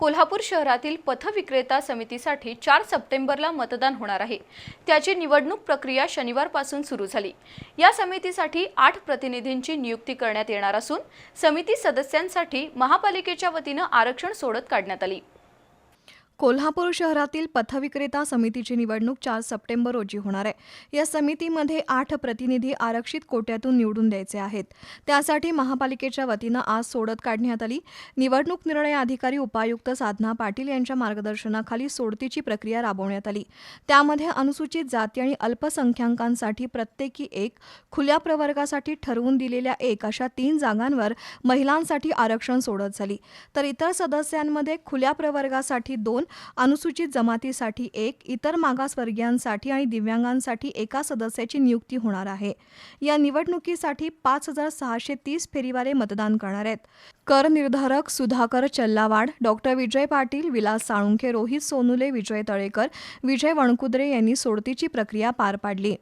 कोल्हापूर शहरातील पथविक्रेता समितीसाठी चार सप्टेंबरला मतदान होणार आहे. त्याची निवडणूक प्रक्रिया शनिवारपासून सुरू झाली. या समितीसाठी आठ प्रतिनिधींची नियुक्ती करण्यात येणार असून समिती सदस्यांसाठी महापालिकेच्या वतीनं आरक्षण सोडत काढण्यात आली. कोल्हापूर शहरातील पथविक्रेता समितीची निवडणूक चार सप्टेंबर रोजी होणार आहे. या समितीमध्ये आठ प्रतिनिधी आरक्षित कोट्यातून निवडून द्यायचे आहेत. त्यासाठी महापालिकेच्या वतीनं आज सोडत काढण्यात आली. निवडणूक निर्णय अधिकारी उपायुक्त साधना पाटील यांच्या मार्गदर्शनाखाली सोडतीची प्रक्रिया राबवण्यात आली. त्यामध्ये अनुसूचित जाती आणि अल्पसंख्याकांसाठी प्रत्येकी एक खुल्या प्रवर्गासाठी ठरवून दिलेल्या एक अशा तीन जागांवर महिलांसाठी आरक्षण सोडत झाली. तर इतर सदस्यांमध्ये खुल्या प्रवर्गासाठी दोन अनुसूचित जमातीसाठी एक इतर मागासवर्गीयांसाठी आणि दिव्यांगांसाठी एका सदस्याची नियुक्ती होणार आहे. या निवडणुकीसाठी पाच हजार सहाशे तीस फेरीवाले मतदान करणार आहेत. कर निर्धारक सुधाकर चल्लावाड डॉक्टर विजय पाटील विलास साळुंखे रोहित सोनुले विजय तळेकर विजय वणकुद्रे यांनी सोडतीची प्रक्रिया पार पाडली.